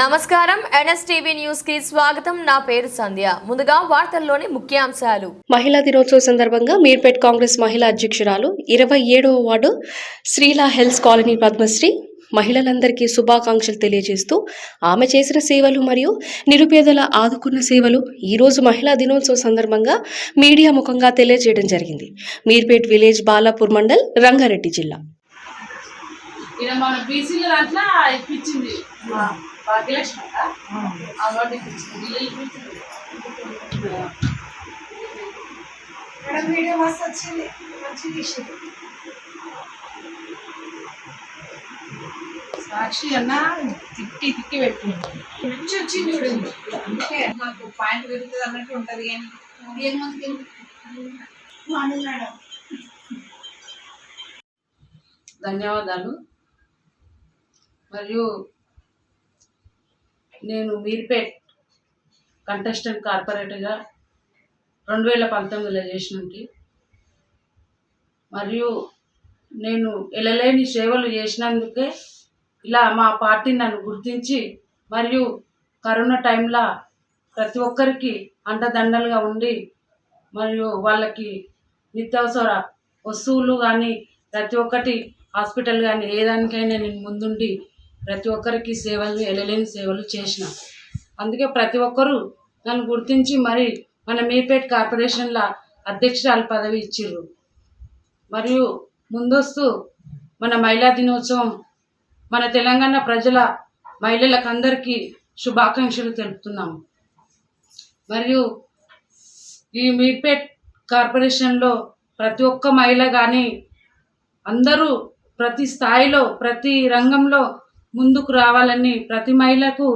నమస్కారం. ఎన్ఎస్టీవీ న్యూస్కి స్వాగతం. నా పేరు సంధ్య. ముందుగా వార్తల్లోని ముఖ్యాంశాలు. మహిళా దినోత్సవ సందర్భంగా మీర్పేట్ కాంగ్రెస్ మహిళా అధ్యక్షురాలు ఇరవై ఏడవ ward Sreela health colony Padmashri మహిళలందరికీ శుభాకాంక్షలు తెలియజేస్తూ ఆమె చేసిన సేవలు మరియు నిరుపేదల ఆదుకున్న సేవలు ఈ రోజు మహిళా దినోత్సవ సందర్భంగా మీడియా ముఖంగా తెలియజేయడం జరిగింది. మీర్పేట్ విలేజ్ బాలాపూర్ మండల్ రంగారెడ్డి జిల్లా. మన బీసీల దాంట్లో ఇప్పించింది. భాగ్యలక్ష్మి. అవార్డు మేడం వీడియో మస్తు వచ్చింది మంచి తీసింది సాక్షి అన్న తిట్టి తిట్టి పెట్టింది మంచి వచ్చింది చూడండి. అందుకే నాకు పాయింట్ పెరుగుతుంది అన్నట్టు ఉంటుంది కానీ ఏం మాట్లాడాం ధన్యవాదాలు. మరియు నేను మీర్పేట్ కంటెస్టెంట్ కార్పొరేటర్గా రెండు వేల పంతొమ్మిదిలో చేసినకి మరియు నేను ఎలలేని సేవలు చేసినందుకే ఇలా మా పార్టీ నన్ను గుర్తించి మరియు కరోనా టైంలో ప్రతి ఒక్కరికి అండదండలుగా ఉండి మరియు వాళ్ళకి నిత్యావసర వస్తువులు కానీ ప్రతి ఒక్కటి హాస్పిటల్ కానీ ఏ దానికైనా నేను ముందుండి ప్రతి ఒక్కరికి సేవలు ఎలలేని సేవలు చేసిన. అందుకే ప్రతి ఒక్కరూ నన్ను గుర్తించి మరి మన మీపేట్ కార్పొరేషన్ల అధ్యక్షురాలు పదవి ఇచ్చిర్రు. మరియు ముందస్తు మన మహిళా దినోత్సవం మన తెలంగాణ ప్రజల మహిళలకు అందరికీ శుభాకాంక్షలు తెలుపుతున్నాము. మరియు ఈ మీర్పేట్ కార్పొరేషన్లో ప్రతి ఒక్క మహిళ కానీ అందరూ ప్రతి స్థాయిలో ప్రతి రంగంలో ముందుకు రావాలని ప్రతి మహిళకు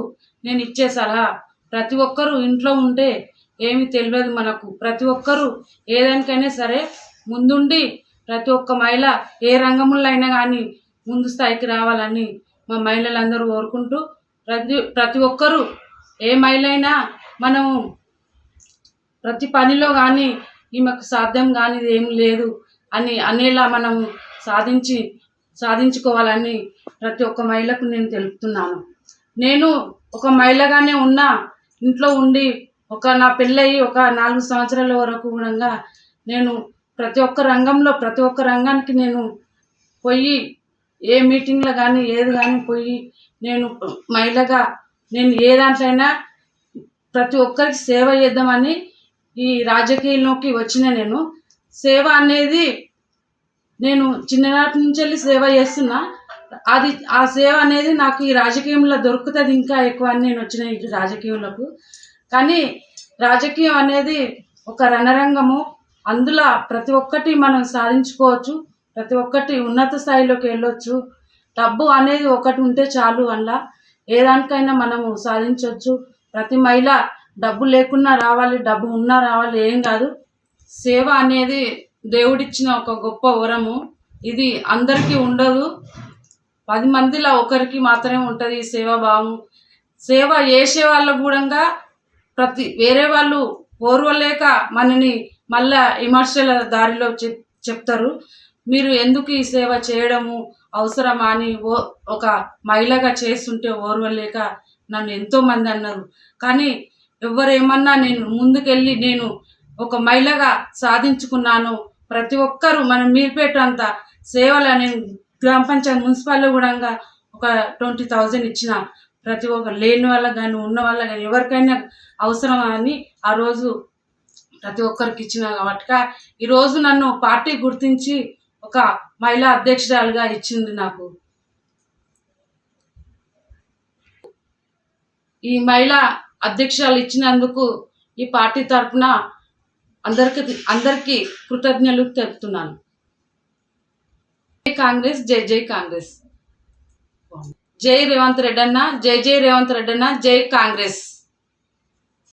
నేను ఇచ్చే సలహా. ప్రతి ఒక్కరూ ఇంట్లో ఉంటే ఏమి తెలియదు మనకు. ప్రతి ఒక్కరూ ఏదానికైనా సరే ముందుండి ప్రతి ఒక్క మహిళ ఏ రంగంలో అయినా కానీ ముందు స్థాయికి రావాలని మా మహిళలందరూ కోరుకుంటూ ప్రతి ప్రతి ఒక్కరూ ఏ మహిళ అయినా మనము ప్రతి పనిలో కానీ ఈమెకు సాధ్యం కానిది ఏం లేదు అని అనేలా మనం సాధించి సాధించుకోవాలని ప్రతి ఒక్క మహిళకు నేను తెలుపుతున్నాను. నేను ఒక మహిళగానే ఉన్నా ఇంట్లో ఉండి ఒక నా పెళ్ళయి ఒక నాలుగు సంవత్సరాల వరకు కూడా నేను ప్రతి ఒక్క రంగంలో ప్రతి ఒక్క రంగానికి నేను పోయి ఏ మీటింగ్లో కానీ ఏది కానీ పోయి నేను మహిళగా నేను ఏ దాంట్లో అయినా ప్రతి ఒక్కరికి సేవ చేద్దామని ఈ రాజకీయంలోకి వచ్చిన నేను. సేవ అనేది నేను చిన్ననాటి నుంచి వెళ్ళి సేవ చేస్తున్నా. అది ఆ సేవ అనేది నాకు ఈ రాజకీయంలో దొరుకుతుంది ఇంకా ఎక్కువ అని నేను వచ్చిన ఈ రాజకీయంలోకి. కానీ రాజకీయం అనేది ఒక రణరంగము. అందులో ప్రతి ఒక్కటి మనం సాధించుకోవచ్చు ప్రతి ఒక్కటి ఉన్నత స్థాయిలోకి వెళ్ళొచ్చు. డబ్బు అనేది ఒకటి ఉంటే చాలు అందులో ఏ దానికైనా మనము సాధించవచ్చు ప్రతి మహిళ డబ్బు లేకున్నా రావాలి డబ్బు ఉన్నా రావాలి ఏం కాదు. సేవ అనేది దేవుడిచ్చిన ఒక గొప్ప వరము. ఇది అందరికీ ఉండదు. పది మందిలో ఒకరికి మాత్రమే ఉంటుంది ఈ సేవాభావం సేవ చేసే వాళ్ళ కూడా ప్రతి వేరే వాళ్ళు ఓర్వలేక మనని మళ్ళా విమర్శల దారిలో చెప్ చెప్తారు. మీరు ఎందుకు ఈ సేవ చేయడము అవసరమా అని ఓ ఒక మహిళగా చేస్తుంటే ఓర్వలేక నన్ను ఎంతోమంది అన్నారు. కానీ ఎవరేమన్నా నేను ముందుకెళ్ళి నేను ఒక మహిళగా సాధించుకున్నాను. ప్రతి ఒక్కరూ మన మీరు అంత సేవలు నేను గ్రామ పంచాయతీ మున్సిపాలిటీ కూడా ఒక ట్వంటీ థౌజండ్ ఇచ్చిన ప్రతి ఒక్క లేని వాళ్ళకి కానీ ఉన్న వాళ్ళ కానీ ఎవరికైనా అవసరం అని ఆ రోజు ప్రతి ఒక్కరికి ఇచ్చిన కాబట్టి ఈరోజు నన్ను పార్టీ గుర్తించి ఒక మహిళా అధ్యక్షురాలుగా ఇచ్చింది నాకు. ఈ మహిళా అధ్యక్షురాలు ఇచ్చినందుకు ఈ పార్టీ తరఫున అందరికి అందరికీ కృతజ్ఞతలు తెలుపుతున్నాను. కాంగ్రెస్ జై జై కాంగ్రెస్. జై రేవంత్ రెడ్డి అన్న జై జై రేవంత్ రెడ్డి అన్న జై కాంగ్రెస్.